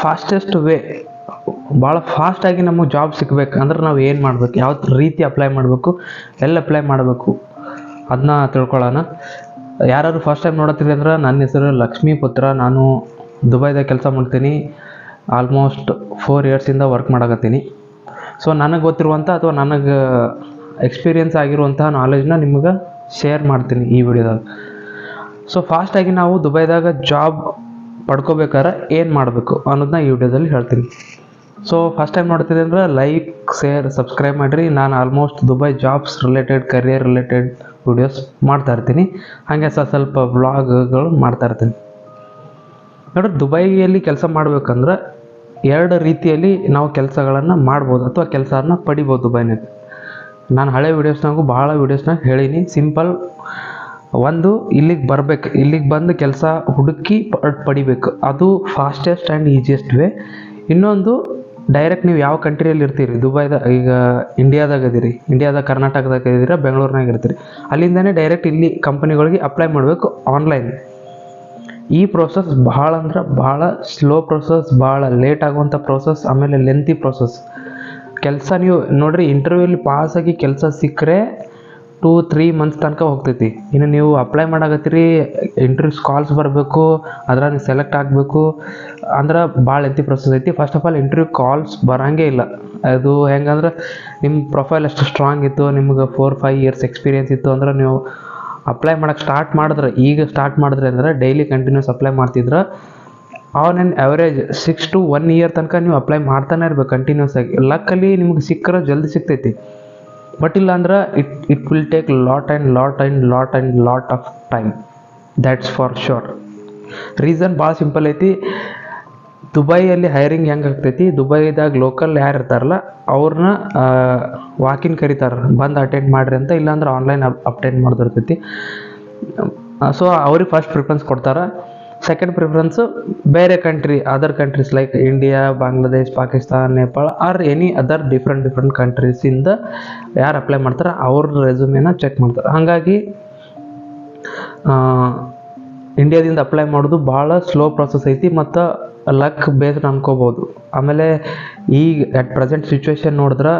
Fastest way ಭಾಳ ಫಾಸ್ಟಾಗಿ ನಮಗೆ ಜಾಬ್ ಸಿಗಬೇಕು. ಅಂದ್ರೆ ನಾವು ಏನು ಮಾಡ್ಬೇಕು? ಯಾವ ರೀತಿ ಅಪ್ಲೈ ಮಾಡಬೇಕು? ಎಲ್ಲಿ ಅಪ್ಲೈ ಮಾಡಬೇಕು? ಅದನ್ನ ತಿಳ್ಕೊಳ್ಳೋಣ. ಯಾರಾದ್ರು ಫಸ್ಟ್ ಟೈಮ್ ನೋಡತ್ತೀರಿ ಅಂದ್ರೆ ನನ್ನ ಹೆಸರು ಲಕ್ಷ್ಮೀ ಪುತ್ರ. ನಾನು ದುಬೈದಾಗ ಕೆಲಸ ಮಾಡ್ತೀನಿ. ಆಲ್ಮೋಸ್ಟ್ ಫೋರ್ ಇಯರ್ಸಿಂದ ವರ್ಕ್ ಮಾಡಕತ್ತೀನಿ. ಸೊ ನನಗೆ ಗೊತ್ತಿರುವಂಥ ಅಥವಾ ನನಗೆ ಎಕ್ಸ್ಪೀರಿಯನ್ಸ್ ಆಗಿರುವಂಥ ನಾಲೆಜ್ನ ನಿಮಗೆ ಶೇರ್ ಮಾಡ್ತೀನಿ ಈ ವಿಡಿಯೋದಾಗ ಸೊ ಫಾಸ್ಟಾಗಿ ನಾವು ದುಬೈದಾಗ ಜಾಬ್ ಪಡ್ಕೋಬೇಕಾದ್ರೆ ಏನು ಮಾಡಬೇಕು ಅನ್ನೋದನ್ನ ಈ ವಿಡಿಯೋದಲ್ಲಿ ಹೇಳ್ತೀನಿ. ಸೊ ಫಸ್ಟ್ ಟೈಮ್ ನೋಡ್ತಿದ್ದೆ ಅಂದ್ರೆ ಲೈಕ್ ಶೇರ್ ಸಬ್ಸ್ಕ್ರೈಬ್ ಮಾಡಿರಿ. ನಾನು almost Dubai jobs related career related videos ಮಾಡ್ತಾ ಇರ್ತೀನಿ. ಹಾಗೆ ಸ್ವಲ್ಪ ಸ್ವಲ್ಪ ವ್ಲಾಗ್ಗಳು ಮಾಡ್ತಾ ಇರ್ತೀನಿ. ನೋಡಿ ದುಬೈಯಲ್ಲಿ ಕೆಲಸ ಮಾಡಬೇಕಂದ್ರೆ ಎರಡು ರೀತಿಯಲ್ಲಿ ನಾವು ಕೆಲಸಗಳನ್ನು ಮಾಡ್ಬೋದು ಅಥವಾ ಕೆಲಸನ ಪಡಿಬೋದು ದುಬೈನಲ್ಲಿ ನಾನು ಹಳೆ ವೀಡಿಯೋಸ್ನಾಗೂ ಭಾಳ ವೀಡಿಯೋಸ್ನಾಗ ಹೇಳೀನಿ. ಸಿಂಪಲ್ ಒಂದು, ಇಲ್ಲಿಗೆ ಬರ್ಬೇಕು, ಇಲ್ಲಿಗೆ ಬಂದು ಕೆಲಸ ಹುಡುಕಿ ಪಡಿಬೇಕು. ಅದು ಫಾಸ್ಟೆಸ್ಟ್ ಆ್ಯಂಡ್ ಈಸಿಯೆಸ್ಟ್ ವೇ ಇನ್ನೊಂದು ಡೈರೆಕ್ಟ್ ನೀವು ಯಾವ ಕಂಟ್ರಿಯಲ್ಲಿ ಇರ್ತೀರಿ? ದುಬೈದಾಗ ಈಗ ಇಂಡಿಯಾದಾಗ ಇದೀರಿ ಇಂಡಿಯಾದಾಗ ಕರ್ನಾಟಕದಾಗ ಇದ್ದೀರಾ, ಬೆಂಗಳೂರಿನಾಗ ಇರ್ತೀರಿ? ಅಲ್ಲಿಂದನೇ ಡೈರೆಕ್ಟ್ ಇಲ್ಲಿ ಕಂಪನಿಗಳಿಗೆ ಅಪ್ಲೈ ಮಾಡಬೇಕು ಆನ್ಲೈನ್ ಈ ಪ್ರೋಸೆಸ್ ಭಾಳ ಅಂದ್ರೆ ಭಾಳ ಸ್ಲೋ ಪ್ರೋಸೆಸ್ ಭಾಳ ಲೇಟ್ ಆಗುವಂಥ ಪ್ರೋಸೆಸ್ ಆಮೇಲೆ ಲೆಂತಿ ಪ್ರೋಸೆಸ್ ಕೆಲಸ ನೀವು ನೋಡ್ರಿ ಇಂಟರ್ವ್ಯೂಲಿ ಪಾಸಾಗಿ ಕೆಲಸ ಸಿಕ್ಕರೆ ಟೂ ತ್ರೀ ಮಂತ್ಸ್ ತನಕ ಹೋಗ್ತೈತಿ. ಇನ್ನು ನೀವು ಅಪ್ಲೈ ಮಾಡಾಕತ್ತೀರಿ ಇಂಟರ್ವ್ಯೂಸ್ ಕಾಲ್ಸ್ ಬರಬೇಕು, ಅದ್ರಾಗ ಸೆಲೆಕ್ಟ್ ಆಗಬೇಕು. ಅಂದ್ರೆ ಭಾಳ ಎತ್ತಿ ಪ್ರೊಸೆಸ್ ಐತಿ. First of all interview calls ಬರಂಗೇ ಇಲ್ಲ. ಅದು ಹೆಂಗಂದ್ರೆ ನಿಮ್ಮ ಪ್ರೊಫೈಲ್ ಅಷ್ಟು ಸ್ಟ್ರಾಂಗ್ ಇತ್ತು, ನಿಮ್ಗೆ ಫೋರ್ ಫೈವ್ ಇಯರ್ಸ್ ಎಕ್ಸ್ಪೀರಿಯೆನ್ಸ್ ಇತ್ತು ಅಂದ್ರೆ ನೀವು ಅಪ್ಲೈ ಮಾಡೋಕೆ ಸ್ಟಾರ್ಟ್ ಮಾಡಿದ್ರೆ, ಈಗ ಸ್ಟಾರ್ಟ್ ಮಾಡಿದ್ರೆ ಅಂದ್ರೆ ಡೈಲಿ ಕಂಟಿನ್ಯೂಸ್ ಅಪ್ಲೈ ಮಾಡ್ತಿದ್ರೆ. On and average six to one year ತನಕ ನೀವು ಅಪ್ಲೈ ಮಾಡ್ತಾನೆ ಇರ್ಬೇಕು ಕಂಟಿನ್ಯೂಸ್ ಆಗಿ. ಲಕ್ಕಲ್ಲಿ ನಿಮ್ಗೆ ಸಿಕ್ಕರೆ ಜಲ್ದಿ ಸಿಗ್ತೈತಿ. ಬಟ್ ಇಲ್ಲ ಅಂದ್ರೆ it it will take lot and lot and lot and lot of time that's for sure reason ಭಾಳ ಸಿಂಪಲ್ ಐತಿ. ದುಬೈಯಲ್ಲಿ ಹೈರಿಂಗ್ ಹೆಂಗೆ ಆಗ್ತೈತಿ? ದುಬೈದಾಗ ಲೋಕಲ್ ಯಾರು ಇರ್ತಾರಲ್ಲ ಅವ್ರನ್ನ ವಾಕಿನ್ ಕರಿತಾರೆ. ಬಂದು ಅಟೆಂಡ್ ಮಾಡ್ರಿ ಅಂತ ಇಲ್ಲಾಂದ್ರೆ ಆನ್ಲೈನ್ ಅಪ್ ಅಟೆಂಡ್ ಮಾಡೋದಿರ್ತೈತಿ. ಸೊ ಅವ್ರಿಗೆ ಫಸ್ಟ್ ಪ್ರಿಫರೆನ್ಸ್ ಕೊಡ್ತಾರೆ. ಸೆಕೆಂಡ್ ಪ್ರಿಫರೆನ್ಸು ಬೇರೆ country other countries like India Bangladesh Pakistan Nepal or any other different different ಕಂಟ್ರೀಸಿಂದ ಯಾರು ಅಪ್ಲೈ ಮಾಡ್ತಾರೆ, ಅವ್ರ ರೆಸ್ಯೂಮೇನ ಚೆಕ್ ಮಾಡ್ತಾರೆ. ಹಾಗಾಗಿ ಇಂಡಿಯಾದಿಂದ ಅಪ್ಲೈ ಮಾಡೋದು ಭಾಳ ಸ್ಲೋ ಪ್ರಾಸೆಸ್ ಐತಿ ಮತ್ತು ಲಕ್ ಬೇಸ್ಡ್ ಅನ್ಕೋಬೋದು. ಆಮೇಲೆ ಈಗ ಅಟ್ ಪ್ರೆಸೆಂಟ್ ಸಿಚುವೇಶನ್ ನೋಡಿದ್ರೆ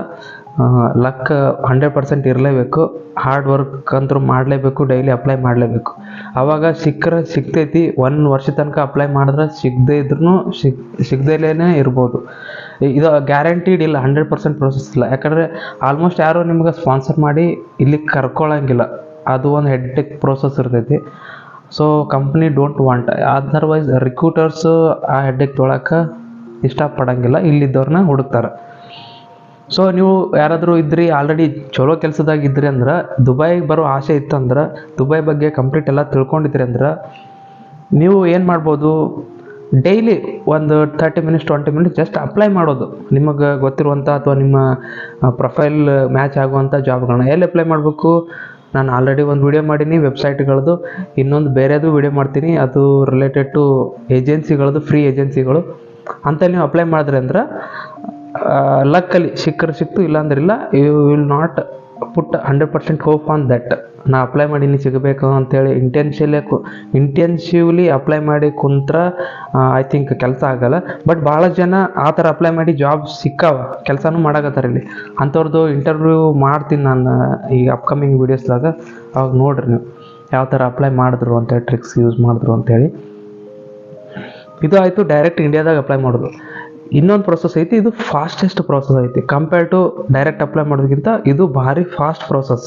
ಲಕ್ ಹಂಡ್ರೆಡ್ ಪರ್ಸೆಂಟ್ ಇರಲೇಬೇಕು. ಹಾರ್ಡ್ ವರ್ಕ್ ಅಂತೂ ಮಾಡಲೇಬೇಕು ಡೈಲಿ ಅಪ್ಲೈ ಮಾಡಲೇಬೇಕು. ಆವಾಗ ಸಿಕ್ಕರೆ ಸಿಗ್ತೈತಿ. ಒನ್ ವರ್ಷ ತನಕ ಅಪ್ಲೈ ಮಾಡಿದ್ರೆ ಸಿಗದೇ ಇದ್ರೂ ಸಿಗ್ ಸಿಗ್ದೇಲೇ ಇರ್ಬೋದು. ಇದು ಗ್ಯಾರಂಟಿಡ್ ಇಲ್ಲ ಹಂಡ್ರೆಡ್ ಪರ್ಸೆಂಟ್ ಪ್ರೊಸೆಸ್ ಇಲ್ಲ. ಯಾಕಂದರೆ ಆಲ್ಮೋಸ್ಟ್ ಯಾರು ನಿಮ್ಗೆ ಸ್ಪಾನ್ಸರ್ ಮಾಡಿ ಇಲ್ಲಿ ಕರ್ಕೊಳ್ಳೋಂಗಿಲ್ಲ ಅದು ಒಂದು ಹೆಡ್ಟೆಕ್ ಪ್ರೋಸೆಸ್ ಇರ್ತೈತಿ. So company don't want otherwise recruiters ಆ ಹೆಡ್ಡೇಕ್ ತೊಗೊಳಕ್ಕೆ ಇಷ್ಟಪಡಂಗಿಲ್ಲ. ಇಲ್ಲಿದ್ದವ್ರನ್ನ ಹುಡುಕ್ತಾರೆ. ಸೊ ನೀವು ಯಾರಾದರೂ ಇದ್ರಿ ಆಲ್ರೆಡಿ ಚಲೋ ಕೆಲಸದಾಗ ಇದ್ರಿ ಅಂದ್ರೆ ದುಬೈಗೆ ಬರೋ ಆಸೆ ಇತ್ತಂದ್ರೆ ದುಬೈ ಬಗ್ಗೆ ಕಂಪ್ಲೀಟ್ ಎಲ್ಲ ತಿಳ್ಕೊಂಡಿದ್ರಿ ಅಂದ್ರೆ, ನೀವು ಏನು ಮಾಡ್ಬೋದು? ಡೈಲಿ ಒಂದು thirty minutes twenty minutes just apply ಮಾಡೋದು. ನಿಮಗೆ ಗೊತ್ತಿರುವಂಥ ಅಥವಾ ನಿಮ್ಮ ಪ್ರೊಫೈಲ್ ಮ್ಯಾಚ್ ಆಗುವಂಥ ಜಾಬ್ಗಳನ್ನ ಎಲ್ಲಿ ಅಪ್ಲೈ ಮಾಡಬೇಕು? ನಾನು ಆಲ್ರೆಡಿ ಒಂದು ವಿಡಿಯೋ ಮಾಡೀನಿ ವೆಬ್ಸೈಟ್ಗಳದ್ದು ಇನ್ನೊಂದು ಬೇರೆದು ವಿಡಿಯೋ ಮಾಡ್ತೀನಿ. ಅದು ರಿಲೇಟೆಡ್ ಟು ಏಜೆನ್ಸಿಗಳದ್ದು ಫ್ರೀ ಏಜೆನ್ಸಿಗಳು ಅಂತ ನೀವು ಅಪ್ಲೈ ಮಾಡಿದ್ರೆ ಅಂದ್ರೆ ಲಕ್ಕಲ್ಲಿ ಸಿಕ್ಕರೆ ಸಿಕ್ತು, ಇಲ್ಲಾಂದ್ರೆ ಇಲ್ಲ. You will not put hundred percent hope on that ನಾ ಅಪ್ಲೈ ಮಾಡೀನಿ ಸಿಗಬೇಕು ಅಂತೇಳಿ ಇಂಟೆನ್ಷಿಯಲ್ಲೇ ಕು ಇಂಟೆನ್ಸಿವ್ಲಿ ಅಪ್ಲೈ ಮಾಡಿ ಕುಂತ್ರ ಐ ಥಿಂಕ್ ಕೆಲಸ ಆಗಲ್ಲ. ಬಟ್ ಭಾಳ ಜನ ಆ ಥರ ಅಪ್ಲೈ ಮಾಡಿ ಜಾಬ್ ಸಿಕ್ಕಾವ, ಕೆಲಸನೂ ಮಾಡಕತ್ತಾರ ಇಲ್ಲಿ. ಅಂಥವ್ರದ್ದು ಇಂಟರ್ವ್ಯೂ ಮಾಡ್ತೀನಿ ನಾನು ಈ ಅಪ್ಕಮಿಂಗ್ ವೀಡಿಯೋಸ್ದಾಗ ಅವಾಗ ನೋಡ್ರಿ ನೀವು ಯಾವ ಥರ ಅಪ್ಲೈ ಮಾಡಿದ್ರು ಅಂತ ಟ್ರಿಕ್ಸ್ ಯೂಸ್ ಮಾಡಿದ್ರು ಅಂತೇಳಿ. ಇದು ಆಯಿತು ಡೈರೆಕ್ಟ್ ಇಂಡಿಯಾದಾಗ ಅಪ್ಲೈ ಮಾಡೋದು. ಇನ್ನೊಂದು ಪ್ರೊಸೆಸ್ ಐತಿ, ಇದು ಫಾಸ್ಟೆಸ್ಟ್ ಪ್ರೊಸೆಸ್ ಐತಿ. ಕಂಪೇರ್ ಟು ಡೈರೆಕ್ಟ್ ಅಪ್ಲೈ ಮಾಡೋದಕ್ಕಿಂತ ಇದು ಭಾರಿ ಫಾಸ್ಟ್ ಪ್ರೊಸೆಸ್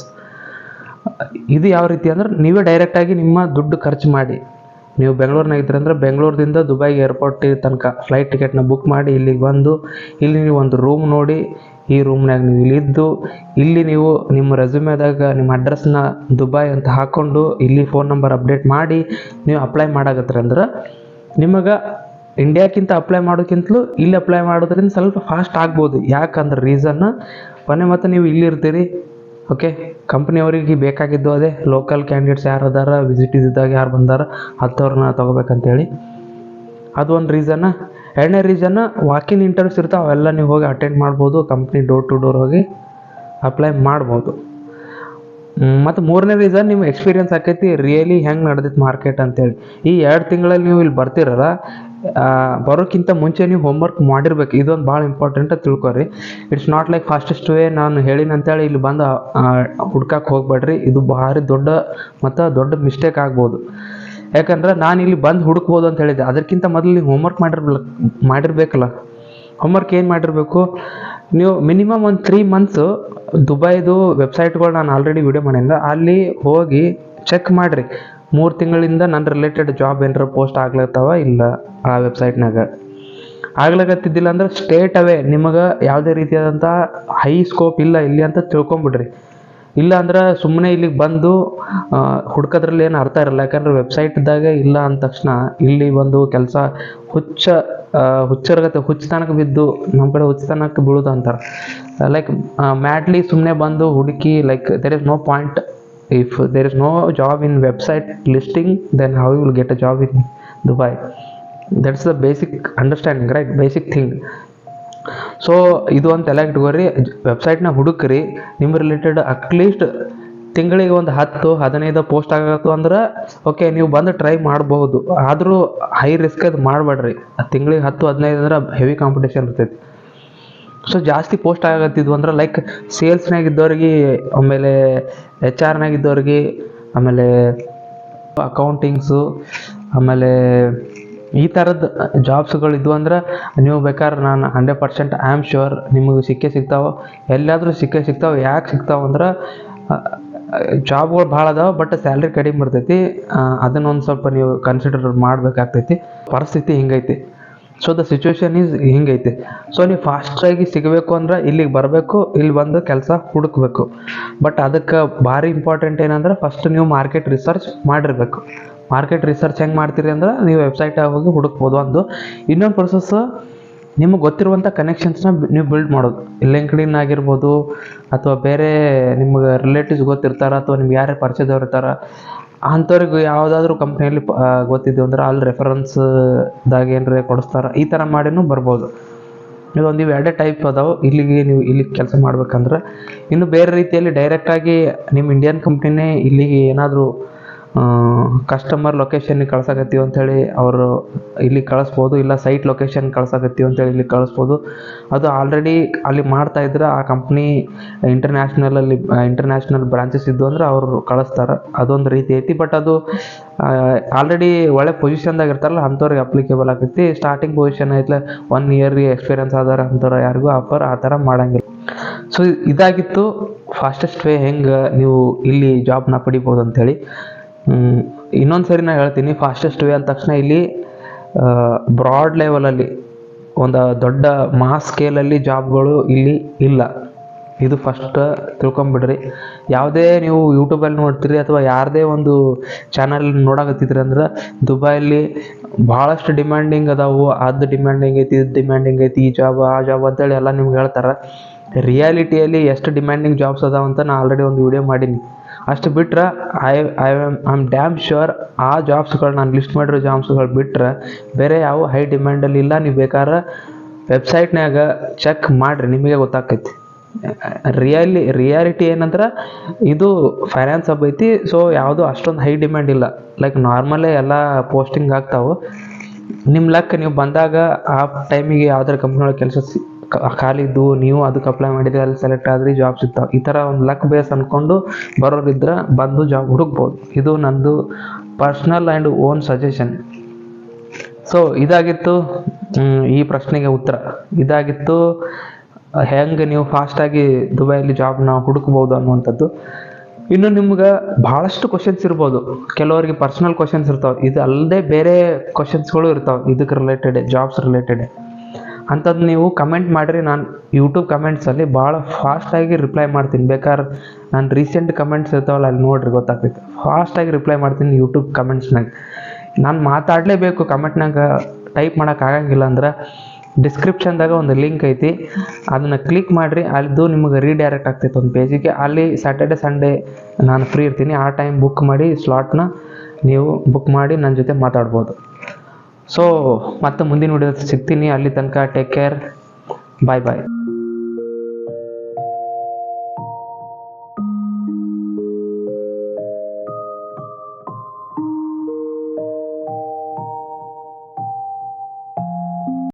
ಇದು ಯಾವ ರೀತಿ ಅಂದ್ರೆ, ನೀವೇ ಡೈರೆಕ್ಟಾಗಿ ನಿಮ್ಮ ದುಡ್ಡು ಖರ್ಚು ಮಾಡಿ. ನೀವು ಬೆಂಗಳೂರಿನಾಗ ಇದ್ದರೆ ಅಂದ್ರೆ ಬೆಂಗಳೂರಿಂದ ದುಬೈ ಏರ್ಪೋರ್ಟ್ ತನಕ ಫ್ಲೈಟ್ ಟಿಕೆಟ್ನ ಬುಕ್ ಮಾಡಿ ಇಲ್ಲಿಗೆ ಬಂದು, ಇಲ್ಲಿ ನೀವು ಒಂದು ರೂಮ್ ನೋಡಿ, ಈ ರೂಮ್ನಾಗ ನೀವು ಇಲ್ಲಿದ್ದು ಇಲ್ಲಿ ನೀವು ನಿಮ್ಮ ರೆಸ್ಯೂಮೆದಾಗ ನಿಮ್ಮ ಅಡ್ರೆಸ್ನ ದುಬೈ ಅಂತ ಹಾಕ್ಕೊಂಡು ಇಲ್ಲಿ ಫೋನ್ ನಂಬರ್ ಅಪ್ಡೇಟ್ ಮಾಡಿ, ನೀವು ಅಪ್ಲೈ ಮಾಡಾಕತ್ತೀರ ಅಂದ್ರೆ, ನಿಮಗೆ ಇಂಡಿಯಾಕ್ಕಿಂತ ಅಪ್ಲೈ ಮಾಡೋಕ್ಕಿಂತಲೂ ಇಲ್ಲಿ ಅಪ್ಲೈ ಮಾಡೋದ್ರಿಂದ ಸ್ವಲ್ಪ ಫಾಸ್ಟ್ ಆಗ್ಬೋದು. ಯಾಕಂದ್ರೆ ರೀಸನ್ನ ಕೊನೆ ಮತ್ತು ನೀವು ಇಲ್ಲಿ ಇರ್ತೀರಿ ಓಕೆ ಕಂಪ್ನಿಯವ್ರಿಗೆ ಬೇಕಾಗಿದ್ದು ಅದೇ. ಲೋಕಲ್ ಕ್ಯಾಂಡಿಡೇಟ್ಸ್ ಯಾರು ಅದಾರ ವಿಸಿಟ್ ಇದ್ದಾಗ ಯಾರು ಬಂದಾರ ಅಂಥವ್ರನ್ನ ತೊಗೋಬೇಕಂತೇಳಿ. ಅದು ಒಂದು ರೀಸನ್ನ ಎರಡನೇ ರೀಸನ್ನ ವಾಕಿನ್ ಇಂಟರ್ವ್ಯೂಸ್ ಇರ್ತಾವೆ, ಅವೆಲ್ಲ ನೀವು ಹೋಗಿ ಅಟೆಂಡ್ ಮಾಡ್ಬೋದು ಕಂಪ್ನಿ ಡೋರ್ ಟು ಡೋರ್ ಹೋಗಿ ಅಪ್ಲೈ ಮಾಡ್ಬೋದು. ಮತ್ತು ಮೂರನೇ ರೀಸನ್ ನಿಮ್ಮ ಎಕ್ಸ್ಪೀರಿಯನ್ಸ್ ಆಕೈತಿ ರಿಯಲಿ ಹೆಂಗೆ ನಡೆದಿತ್ತು ಮಾರ್ಕೆಟ್ ಅಂತೇಳಿ. ಈ ಎರಡು ತಿಂಗಳಲ್ಲಿ ನೀವು ಇಲ್ಲಿ ಬರ್ತಿರಲ್ಲ ಬರೋಕ್ಕಿಂತ ಮುಂಚೆ ನೀವು ಹೋಮ್ವರ್ಕ್ ಮಾಡಿರ್ಬೇಕು. ಇದೊಂದು ಭಾಳ important ತಿಳ್ಕೊರಿ. It's not like fastest way ನಾನು ಹೇಳಿನ ಅಂತೇಳಿ ಇಲ್ಲಿ ಬಂದು ಹುಡ್ಕಕ್ಕೆ ಹೋಗ್ಬೇಡ್ರಿ. ಇದು ಭಾರಿ ದೊಡ್ಡ ಮತ್ತು ದೊಡ್ಡ ಮಿಸ್ಟೇಕ್ ಆಗ್ಬೋದು. ಯಾಕಂದ್ರೆ ನಾನು ಇಲ್ಲಿ ಬಂದು ಹುಡುಕ್ಬೋದು ಅಂತ ಹೇಳಿದ್ದೆ ಅದಕ್ಕಿಂತ ಮೊದಲು ನೀವು ಹೋಮ್ವರ್ಕ್ ಮಾಡಿರ್ಬೇಕು, ಮಾಡಿರ್ಬೇಕಲ್ಲ. ಹೋಮ್ವರ್ಕ್ ಏನು ಮಾಡಿರಬೇಕು? ನೀವು ಮಿನಿಮಮ್ ಒಂದು ತ್ರೀ ಮಂತ್ಸು ದುಬೈದು ವೆಬ್ಸೈಟ್ಗಳು ನಾನು ಆಲ್ರೆಡಿ ವಿಡಿಯೋ ಮಾಡಿದ್ದೆ ಅಲ್ಲಿ ಹೋಗಿ ಚೆಕ್ ಮಾಡಿರಿ. ಮೂರು ತಿಂಗಳಿಂದ ನನ್ನ ರಿಲೇಟೆಡ್ ಜಾಬ್ ಏನಾರ ಪೋಸ್ಟ್ ಆಗ್ಲತ್ತವ? ಇಲ್ಲ, ಆ ವೆಬ್ಸೈಟ್ನಾಗ ಆಗ್ಲಾಗತ್ತಿದ್ದಿಲ್ಲ ಅಂದ್ರೆ ಸ್ಟೇಟ್ ಅವೇ ನಿಮಗೆ ಯಾವುದೇ ರೀತಿಯಾದಂಥ ಹೈ ಸ್ಕೋಪ್ ಇಲ್ಲ ಇಲ್ಲಿ ಅಂತ ತಿಳ್ಕೊಂಬಿಡ್ರಿ. ಇಲ್ಲ ಅಂದ್ರೆ ಸುಮ್ಮನೆ ಇಲ್ಲಿಗೆ ಬಂದು ಹುಡ್ಕೋದ್ರಲ್ಲಿ ಏನು ಅರ್ಥ ಇರಲ್ಲ. ಯಾಕಂದ್ರೆ ವೆಬ್ಸೈಟ್ದಾಗ ಇಲ್ಲ ಅಂದ ತಕ್ಷಣ ಇಲ್ಲಿ ಒಂದು ಕೆಲಸ ಹುಚ್ಚ ಹುಚ್ಚರ್ಗತ್ತೆ ಹುಚ್ಚರ್ಗತೆ ಹುಚ್ಚತನಕ್ಕೆ ಬಿದ್ದು ನಮ್ಮ ಕಡೆ ಹುಚ್ಚತನಕ್ಕೆ ಬೀಳೋದು ಅಂತಾರೆ. ಲೈಕ್ ಮ್ಯಾಟ್ಲಿ ಸುಮ್ಮನೆ ಬಂದು ಹುಡುಕಿ like there is no point if there is no job in website listing then how you will get a job in dubai? That's the basic understanding right basic thing so ಇದು ಅಂತ ಎಲ್ಲ ಇಟ್ಕೋರಿ ವೆಬ್ಸೈಟ್ನ ಹುಡುಕ್ರಿ. ನಿಮ್ಮ related at least ತಿಂಗಳಿಗೆ ಒಂದು ಹತ್ತು, ಹದಿನೈದು post ಆಗತ್ತು ಅಂದ್ರೆ okay ನೀವು ಬಂದು ಟ್ರೈ ಮಾಡಬಹುದು ಆದರೂ ಹೈ ರಿಸ್ಕ್ ಅದು ಮಾಡಬೇಡ್ರಿ. ತಿಂಗಳಿಗೆ ಹತ್ತು, ಹದಿನೈದು ಅಂದ್ರೆ ಹೆವಿ ಕಾಂಪಿಟೇಷನ್ ಇರ್ತೈತಿ. ಸೊ ಜಾಸ್ತಿ ಪೋಸ್ಟ್ ಆಗತ್ತಿದ್ವು ಅಂದ್ರೆ ಲೈಕ್ ಸೇಲ್ಸ್ನಾಗ ಇದ್ದವ್ರಿಗೆ ಆಮೇಲೆ ಎಚ್ ಆರ್ನಾಗ ಇದ್ದವ್ರಿಗೆ ಆಮೇಲೆ ಅಕೌಂಟಿಂಗ್ಸು ಆಮೇಲೆ ಈ ಥರದ ಜಾಬ್ಸ್ಗಳು ಇದ್ವು ಅಂದ್ರೆ ನೀವು ಬೇಕಾದ್ರೆ ನಾನು hundred percent I am sure ನಿಮಗೆ ಸಿಕ್ಕೇ ಸಿಗ್ತಾವೆ. ಎಲ್ಲಾದರೂ ಸಿಕ್ಕೇ ಸಿಗ್ತಾವೆ. ಯಾಕೆ ಸಿಗ್ತಾವೆ ಅಂದ್ರೆ ಜಾಬ್ಗಳು ಭಾಳ ಅದಾವೆ ಬಟ್ ಸ್ಯಾಲ್ರಿ ಕಡಿಮೆ ಬರ್ತೈತಿ ಅದನ್ನೊಂದು ಸ್ವಲ್ಪ ನೀವು ಕನ್ಸಿಡರ್ ಮಾಡಬೇಕಾಗ್ತೈತಿ. ಪರಿಸ್ಥಿತಿ ಹಿಂಗೈತಿ. ಸೊ ದ ಸಿಚುವೇಶನ್ ಈಸ್ ಹಿಂಗೈತೆ. ಸೊ ನೀವು ಫಾಸ್ಟಾಗಿ ಸಿಗಬೇಕು ಅಂದ್ರೆ ಇಲ್ಲಿಗೆ ಬರಬೇಕು ಇಲ್ಲಿ ಬಂದು ಕೆಲಸ ಹುಡುಕ್ಬೇಕು. ಬಟ್ ಅದಕ್ಕೆ ಭಾರಿ ಇಂಪಾರ್ಟೆಂಟ್ ಏನಂದ್ರೆ ಫಸ್ಟ್ ನೀವು ಮಾರ್ಕೆಟ್ ರಿಸರ್ಚ್ ಮಾಡಿರಬೇಕು. ಮಾರ್ಕೆಟ್ ರಿಸರ್ಚ್ ಹೆಂಗೆ ಮಾಡ್ತೀರಿ ಅಂದ್ರೆ ನೀವು ವೆಬ್ಸೈಟಾಗಿ ಹೋಗಿ ಹುಡುಕ್ಬೋದು ಒಂದು ಇನ್ನೊಂದು ಪ್ರೊಸೆಸ್ ನಿಮಗೆ ಗೊತ್ತಿರುವಂಥ ಕನೆಕ್ಷನ್ಸ್ನ ನೀವು ಬಿಲ್ಡ್ ಮಾಡೋದು. ಲಿಂಕ್ಡಿನ್ ಆಗಿರ್ಬೋದು, ಅಥವಾ ಬೇರೆ ನಿಮ್ಗೆ ರಿಲೇಟಿವ್ಸ್ ಗೊತ್ತಿರ್ತಾರೆ, ಅಥವಾ ನಿಮ್ಗೆ ಯಾರೇ ಪರಿಚಯದವ್ರು ಇರ್ತಾರ ಅಂಥವ್ರಿಗೆ ಯಾವುದಾದ್ರೂ ಕಂಪ್ನಿಯಲ್ಲಿ ಗೊತ್ತಿದ್ದೆವು ಅಂದ್ರೆ ಅಲ್ಲಿ ರೆಫರೆನ್ಸ್ದಾಗ ಏನರೇ ಕೊಡಿಸ್ತಾರೆ, ಈ ಥರ ಮಾಡಿನೂ ಬರ್ಬೋದು. ಇದೊಂದು ಇವು ಎರಡೇ ಟೈಪ್ ಅದಾವೆ. ಇಲ್ಲಿಗೆ ನೀವು ಇಲ್ಲಿಗೆ ಕೆಲಸ ಮಾಡ್ಬೇಕಂದ್ರೆ, ಇನ್ನು ಬೇರೆ ರೀತಿಯಲ್ಲಿ ಡೈರೆಕ್ಟಾಗಿ ನಿಮ್ಮ ಇಂಡಿಯನ್ ಕಂಪ್ನಿನೇ ಇಲ್ಲಿಗೆ ಏನಾದರೂ ಕಸ್ಟಮರ್ ಲೊಕೇಶನ್ಗೆ ಕಳ್ಸಕತ್ತೀವಿ ಅಂಥೇಳಿ ಅವರು ಇಲ್ಲಿ ಕಳಿಸ್ಬೋದು, ಇಲ್ಲ ಸೈಟ್ ಲೊಕೇಶನ್ ಕಳ್ಸಕತ್ತೀವಿ ಅಂತೇಳಿ ಇಲ್ಲಿ ಕಳಿಸ್ಬೋದು. ಅದು ಆಲ್ರೆಡಿ ಅಲ್ಲಿ ಮಾಡ್ತಾ ಇದ್ರೆ ಆ ಕಂಪ್ನಿ ಇಂಟರ್ನ್ಯಾಷನಲಲ್ಲಿ ಇಂಟರ್ನ್ಯಾಷನಲ್ ಬ್ರಾಂಚಸ್ ಇದ್ದು ಅಂದ್ರೆ ಅವರು ಕಳಿಸ್ತಾರೆ. ಅದೊಂದು ರೀತಿ ಐತಿ. ಬಟ್ ಅದು ಆಲ್ರೆಡಿ ಒಳ್ಳೆ ಪೊಸಿಷನ್ದಾಗ ಇರ್ತಾರಲ್ಲ, ಅಂಥವ್ರಿಗೆ ಅಪ್ಲಿಕೇಬಲ್ ಆಗೈತಿ ಸ್ಟಾರ್ಟಿಂಗ್ ಪೊಸಿಷನ್ ಐತ್ಲೆ ಒನ್ ಇಯರ್ಗೆ ಎಕ್ಸ್ಪೀರಿಯನ್ಸ್ ಆದಾರ ಅಂಥವ್ರು ಯಾರಿಗೂ ಆಫರ್ ಆ ಥರ ಮಾಡಂಗಿಲ್ಲ. ಸೊ ಇದಾಗಿತ್ತು. ಫಾಸ್ಟೆಸ್ಟ್ ವೇ ಹೆಂಗೆ ನೀವು ಇಲ್ಲಿ ಜಾಬ್ನ ಪಡಿಬೋದು ಅಂಥೇಳಿ ಇನ್ನೊಂದು ಸರಿ ನಾನು ಹೇಳ್ತೀನಿ ಫಾಸ್ಟೆಸ್ಟ್ ವೇ ಅಂದ ತಕ್ಷಣ ಇಲ್ಲಿ ಬ್ರಾಡ್ ಲೆವೆಲಲ್ಲಿ ಒಂದು ದೊಡ್ಡ ಮಾಸ್ ಸ್ಕೇಲಲ್ಲಿ ಜಾಬ್ಗಳು ಇಲ್ಲಿ ಇಲ್ಲ. ಇದು ಫಸ್ಟ್ ತಿಳ್ಕೊಂಬಿಡ್ರಿ. ಯಾವುದೇ ನೀವು ಯೂಟ್ಯೂಬಲ್ಲಿ ನೋಡ್ತೀರಿ ಅಥವಾ ಯಾರದೇ ಒಂದು ಚಾನಲ್ ನೋಡಕತ್ತಿದ್ರಿ ಅಂದ್ರೆ, ದುಬೈಲಿ ಭಾಳಷ್ಟು ಡಿಮ್ಯಾಂಡಿಂಗ್ ಅದಾವು. ಅದು ಡಿಮ್ಯಾಂಡಿಂಗ್ ಐತಿ, ಇದು ಡಿಮ್ಯಾಂಡಿಂಗ್ ಐತಿ, ಈ ಜಾಬ್ ಆ ಜಾಬ್ ಅಂತೇಳಿ ಎಲ್ಲ ನಿಮ್ಗೆ ಹೇಳ್ತಾರೆ. ರಿಯಾಲಿಟಿಯಲ್ಲಿ ಎಷ್ಟು ಡಿಮ್ಯಾಂಡಿಂಗ್ ಜಾಬ್ಸ್ ಅದಾವ ಅಂತ ನಾನು ಆಲ್ರೆಡಿ ಒಂದು ವಿಡಿಯೋ ಮಾಡೀನಿ. ಅಷ್ಟು ಬಿಟ್ಟರೆ I I am I am damn sure ಆ ಜಾಬ್ಸ್ಗಳು ನಾನು ಲಿಸ್ಟ್ ಮಾಡಿರೋ ಜಾಬ್ಸ್ಗಳು ಬಿಟ್ರೆ ಬೇರೆ ಯಾವ ಹೈ ಡಿಮ್ಯಾಂಡಲ್ಲಿ ಇಲ್ಲ. ನೀವು ಬೇಕಾದ್ರೆ ವೆಬ್ಸೈಟ್ನಾಗ ಚೆಕ್ ಮಾಡಿರಿ, ನಿಮಗೆ ಗೊತ್ತಾಕೈತಿ. ರಿಯಾಲಿ ರಿಯಾಲಿಟಿ ಏನಂದ್ರೆ ಇದು ಫೈನಾನ್ಸ್ ಹಬ್ ಐತಿ ಸೊ ಯಾವುದು ಅಷ್ಟೊಂದು ಹೈ ಡಿಮ್ಯಾಂಡ್ ಇಲ್ಲ. ಲೈಕ್ ನಾರ್ಮಲೇ ಎಲ್ಲ ಪೋಸ್ಟಿಂಗ್ ಆಗ್ತಾವೆ. ನಿಮ್ಮ ಲಕ್ ನೀವು ಬಂದಾಗ ಆ ಟೈಮಿಗೆ ಯಾವ್ದಾರ ಕಂಪ್ನಿಯೊಳಗೆ ಕೆಲಸ ಖಾಲಿ ಇದ್ದು ನೀವು ಅದಕ್ಕೆ ಅಪ್ಲೈ ಮಾಡಿದ್ರೆ ಅಲ್ಲಿ ಸೆಲೆಕ್ಟ್ ಆದ್ರಿ ಜಾಬ್ ಸಿಗ್ತಾವೆ. ಈ ಥರ ಒಂದು ಲಕ್ ಬೇಸ್ ಅಂದ್ಕೊಂಡು ಬರೋರಿದ್ರೆ ಬಂದು ಜಾಬ್ ಹುಡುಕ್ಬೋದು. ಇದು ನಂದು personal and own suggestion so ಇದಾಗಿತ್ತು ಈ ಪ್ರಶ್ನೆಗೆ ಉತ್ತರ. ಇದಾಗಿತ್ತು, ಹೆಂಗೆ ನೀವು ಫಾಸ್ಟಾಗಿ ದುಬೈಯಲ್ಲಿ ಜಾಬ್ನ ಹುಡುಕ್ಬೋದು ಅನ್ನುವಂಥದ್ದು. ಇನ್ನು ನಿಮ್ಗೆ ಭಾಳಷ್ಟು ಕ್ವಶನ್ಸ್ ಇರ್ಬೋದು. ಕೆಲವರಿಗೆ ಪರ್ಸ್ನಲ್ ಕ್ವಶನ್ಸ್ ಇರ್ತಾವೆ. ಇದು ಅಲ್ಲದೆ ಬೇರೆ ಕ್ವಶನ್ಸ್ಗಳು ಇರ್ತಾವೆ. ಇದಕ್ಕೆ ರಿಲೇಟೆಡ್ ಜಾಬ್ಸ್ ರಿಲೇಟೆಡ್ ಅಂಥದ್ದು ನೀವು ಕಮೆಂಟ್ ಮಾಡಿರಿ, ನಾನು ಯೂಟ್ಯೂಬ್ ಕಮೆಂಟ್ಸಲ್ಲಿ ಭಾಳ ಫಾಸ್ಟಾಗಿ ರಿಪ್ಲೈ ಮಾಡ್ತೀನಿ. ಬೇಕಾದ್ರೆ ನಾನು ರೀಸೆಂಟ್ ಕಮೆಂಟ್ಸ್ ಇರ್ತಾವಲ್ಲ ಅಲ್ಲಿ ನೋಡ್ರಿ, ಗೊತ್ತಾಗ್ತೈತೆ. ಫಾಸ್ಟಾಗಿ ರಿಪ್ಲೈ ಮಾಡ್ತೀನಿ ಯೂಟ್ಯೂಬ್ ಕಮೆಂಟ್ಸ್ನಾಗ ನಾನು ಮಾತಾಡಲೇಬೇಕು ಕಮೆಂಟ್ನಾಗ ಟೈಪ್ ಮಾಡೋಕೆ ಆಗಂಗಿಲ್ಲ ಅಂದ್ರೆ ಡಿಸ್ಕ್ರಿಪ್ಷನ್ದಾಗ ಒಂದು ಲಿಂಕ್ ಐತಿ. ಅದನ್ನು ಕ್ಲಿಕ್ ಮಾಡಿರಿ ಅಲ್ಲಿದ್ದು ನಿಮಗೆ ರೀಡೈರೆಕ್ಟ್ ಆಗ್ತೈತೆ ಒಂದು ಪೇಜಿಗೆ ಅಲ್ಲಿ ಸ್ಯಾಟರ್ಡೆ ಸಂಡೇ ನಾನು ಫ್ರೀ ಇರ್ತೀನಿ. ಆ ಟೈಮ್ ಬುಕ್ ಮಾಡಿ ಸ್ಲಾಟ್ನ ನೀವು ಬುಕ್ ಮಾಡಿ ನನ್ನ ಜೊತೆ ಮಾತಾಡ್ಬೋದು. ಸೊ ಮತ್ತೆ ಮುಂದಿನ ವಿಡಿಯೋ ಸಿಗ್ತೀನಿ. ಅಲ್ಲಿ ತನಕ ಟೇಕ್ ಕೇರ್ ಬಾಯ್ ಬಾಯ್